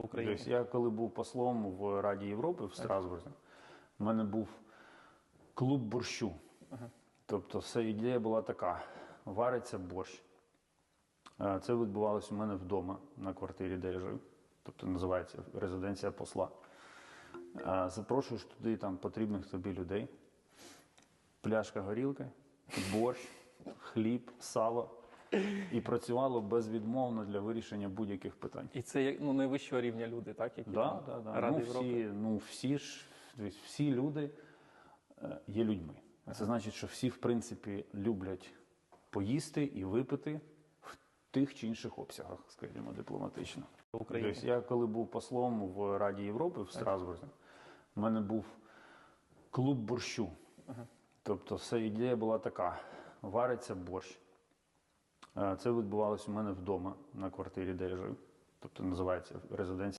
України. Тобто я коли був послом в Раді Європи в Страсбурзі, в мене був клуб борщу. Тобто вся ідея була така: вариться борщ. Е, Це відбувалося у мене вдома на квартирі, де я жив. Тобто називається резиденція посла. Е, Запрошуєш туди там потрібних тобі людей. Пляшка горілки, борщ, хліб, сало. І працювало безвідмовно для вирішення будь-яких питань. І це ну, найвищого рівня люди, так? Які Да, да, да. Ради Ну, Європи. всі, ну, всі ж всі люди е, є людьми. Це значить, що всі, в принципі, люблять поїсти і випити в тих чи інших обсягах, скажімо, дипломатично. України. Тобто я коли був послом в Раді Європи в Страсбурзі, в мене був клуб борщу. Тобто вся ідея була така: вариться борщ. Е, Це відбувалося у мене вдома на квартирі, де я жив. Тобто називається резиденція.